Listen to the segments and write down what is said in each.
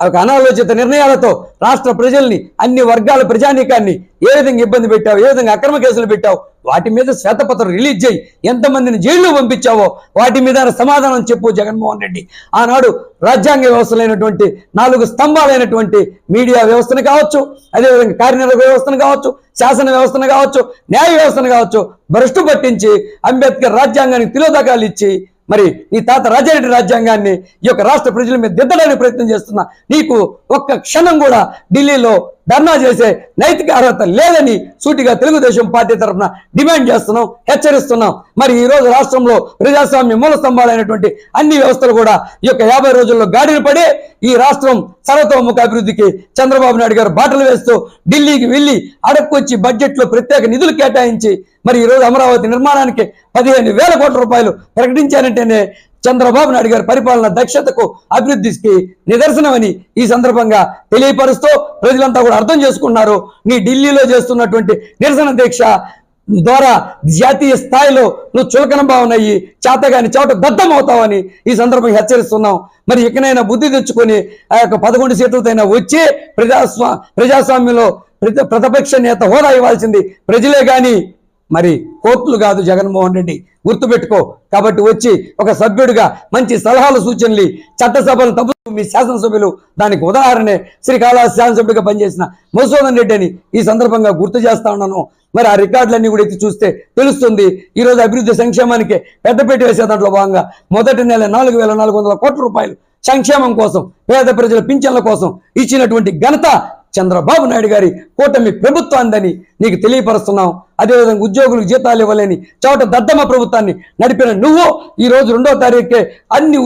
ఒక అనాలోచిత నిర్ణయాలతో రాష్ట్ర ప్రజల్ని అన్ని వర్గాల ప్రజానీకాన్ని ఏ విధంగా ఇబ్బంది పెట్టావు ఏ విధంగా అక్రమ కేసులు పెట్టావు వాటి మీద శ్వేతపత్రం రిలీజ్ చేయి. ఎంతమందిని జైల్లో పంపించావో వాటి మీద సమాధానం చెప్పు జగన్మోహన్ రెడ్డి. ఆనాడు రాజ్యాంగ వ్యవస్థలైనటువంటి నాలుగు స్తంభాలైనటువంటి మీడియా వ్యవస్థను కావచ్చు అదేవిధంగా కార్యనిర్వాహక వ్యవస్థను కావచ్చు శాసన వ్యవస్థను కావచ్చు న్యాయ వ్యవస్థను కావచ్చు భ్రష్టు పట్టించి అంబేద్కర్ రాజ్యాంగానికి తిలోదకాలు ఇచ్చి మరి నీ తాత రాజారెడ్డి రాజ్యాంగాన్ని ఈ యొక్క రాష్ట్ర ప్రజల మీద దిద్దడానికి ప్రయత్నం చేస్తున్నా నీకు ఒక్క క్షణం కూడా ఢిల్లీలో ధర్నా చేసే నైతిక అర్హత లేదని సూటిగా తెలుగుదేశం పార్టీ తరఫున డిమాండ్ చేస్తున్నాం హెచ్చరిస్తున్నాం. మరి ఈ రోజు రాష్ట్రంలో ప్రజాస్వామ్య మూల స్తంభాలైనటువంటి అన్ని వ్యవస్థలు కూడా ఈ యొక్క యాభై రోజుల్లో గాడిన పడి ఈ రాష్ట్రం సర్వతోముఖ అభివృద్ధికి చంద్రబాబు నాయుడు గారు బాటలు వేస్తూ ఢిల్లీకి వెళ్ళి అడక్కొచ్చి బడ్జెట్లో ప్రత్యేక నిధులు కేటాయించి మరి ఈ రోజు అమరావతి నిర్మాణానికి పదిహేను వేల కోట్ల రూపాయలు ప్రకటించారంటేనే చంద్రబాబు నాయుడు గారి పరిపాలన దక్షతకు అభివృద్ధికి నిదర్శనమని ఈ సందర్భంగా తెలియపరుస్తూ ప్రజలంతా కూడా అర్థం చేసుకున్నారు. నీ ఢిల్లీలో చేస్తున్నటువంటి నిరసన దీక్ష ద్వారా జాతీయ స్థాయిలో నువ్వు చులకన భావనయ్యి చేతగాని చోట దద్దమవుతావని ఈ సందర్భంగా హెచ్చరిస్తున్నాం. మరి ఇకనైనా బుద్ధి తెచ్చుకొని ఆ యొక్క పదకొండు సీట్లతోనైనా వచ్చి ప్రజాస్వా ప్రజాస్వామ్యంలో ప్రతి ప్రతిపక్ష నేత హోదా ఇవ్వాల్సింది ప్రజలే కానీ మరి కోర్టులు కాదు జగన్మోహన్ రెడ్డి. గుర్తుపెట్టుకో. కాబట్టి వచ్చి ఒక సభ్యుడిగా మంచి సలహాలు సూచనలు చట్టసభలు తప్పు మీ శాసనసభ్యులు దానికి ఉదాహరణే శ్రీకాళహస్తి శాసనసభ్యుడిగా పనిచేసిన మధుసూదన్ రెడ్డి అని ఈ సందర్భంగా గుర్తు చేస్తా ఉన్నాను. మరి ఆ రికార్డులన్నీ కూడా ఎత్తి చూస్తే తెలుస్తుంది. ఈ రోజు అభివృద్ధి సంక్షేమానికి పెద్దపెట్టి వేసే దాంట్లో భాగంగా మొదటి నెల నాలుగు వేల నాలుగు వందల కోట్ల రూపాయలు సంక్షేమం కోసం పేద ప్రజల పింఛన్ల కోసం ఇచ్చినటువంటి ఘనత చంద్రబాబు నాయుడు గారి కూటమి ప్రభుత్వాందని నీకు తెలియపరుస్తున్నాం. అదేవిధంగా ఉద్యోగులకు జీతాలు ఇవ్వలేని చోట దద్దమ్మ ప్రభుత్వాన్ని నడిపిన నువ్వు ఈ రోజు రెండో తారీఖుకే అన్ని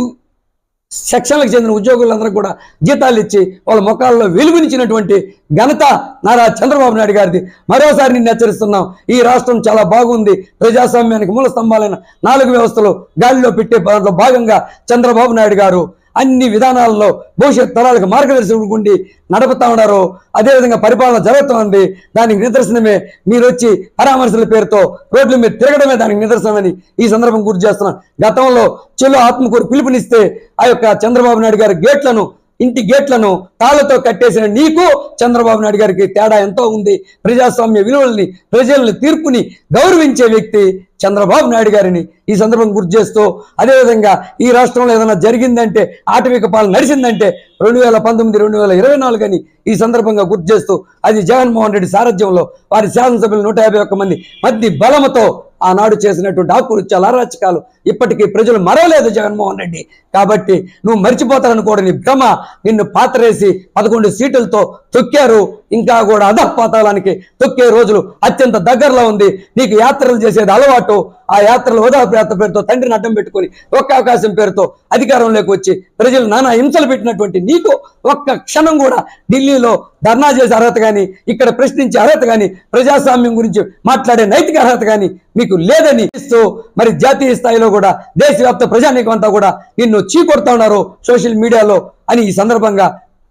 సెక్షన్లకు చెందిన ఉద్యోగులందరూ కూడా జీతాలు ఇచ్చి వాళ్ళ ముఖాల్లో వెలుగునిచ్చినటువంటి ఘనత నారా చంద్రబాబు నాయుడు గారిది. మరోసారి నిన్ను హెచ్చరిస్తున్నాం. ఈ రాష్ట్రం చాలా బాగుంది. ప్రజాస్వామ్యానికి మూల స్తంభాలైన నాలుగు వ్యవస్థలు గాలిలో పెట్టే దాంట్లో భాగంగా చంద్రబాబు నాయుడు గారు అన్ని విధానాల్లో భవిష్యత్ తరాలకు మార్గదర్శకుడు ఉండి నడుపుతా ఉన్నారు. అదేవిధంగా పరిపాలన జరుగుతోంది దానికి నిదర్శనమే మీరు వచ్చి పరామర్శల పేరుతో రోడ్ల మీద తిరగడమే దానికి నిదర్శనమని ఈ సందర్భం గుర్తు చేస్తున్నాను గతంలో చెల్లు ఆత్మకూరు పిలుపునిస్తే ఆ యొక్క చంద్రబాబు నాయుడు గారి గేట్లను ఇంటి గేట్లను తాళ్ళతో కట్టేసిన నీకు చంద్రబాబు నాయుడు గారికి తేడా ఎంతో ఉంది. ప్రజాస్వామ్య విలువల్ని ప్రజల్ని తీర్పుని గౌరవించే వ్యక్తి చంద్రబాబు నాయుడు గారిని ఈ సందర్భం గుర్తు చేస్తూ అదేవిధంగా ఈ రాష్ట్రంలో ఏదైనా జరిగిందంటే ఆటవిక పాలన నడిచిందంటే రెండు వేల పంతొమ్మిది రెండు వేల ఇరవై నాలుగు అని ఈ సందర్భంగా గుర్తు చేస్తూ అది జగన్మోహన్ రెడ్డి సారథ్యంలో వారి శాసనసభ్యులు నూట యాభై ఒక్క మంది మధ్య బలముతో ఆనాడు చేసినటువంటి ఆకురుత్యాల అరాచకాలు ఇప్పటికీ ప్రజలు మరవలేదు జగన్మోహన్ రెడ్డి. కాబట్టి నువ్వు మర్చిపోతారనుకోవడం నీ భ్రమ నిన్ను పాతరేసి పదకొండు సీట్లతో తొక్కారు. ఇంకా కూడా అధపాతాలానికి తొక్కే రోజులు అత్యంత దగ్గరలో ఉంది. నీకు యాత్రలు చేసేది అలవాటు. ఆ యాత్రలు ఓదార్పు యాత్ర పేరుతో తండ్రిని అడ్డం పెట్టుకొని ఒక్క అవకాశం పేరుతో అధికారంలోకి వచ్చి ప్రజలు నానా హింసలు పెట్టినటువంటి నీకు ఒక్క క్షణం కూడా ఢిల్లీలో ధర్నా చేసే అర్హత కానీ ఇక్కడ ప్రశ్నించే అర్హత కానీ ప్రజాస్వామ్యం గురించి మాట్లాడే నైతిక అర్హత కానీ మీకు లేదని ఇస్తూ మరి జాతీయ స్థాయిలో కూడా దేశవ్యాప్త ప్రజానీకం అంతా కూడా నిన్ను చీకొడతా ఉన్నారు సోషల్ మీడియాలో అని ఈ సందర్భంగా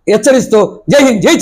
హెచ్చరిస్తూ జై హింద్ జై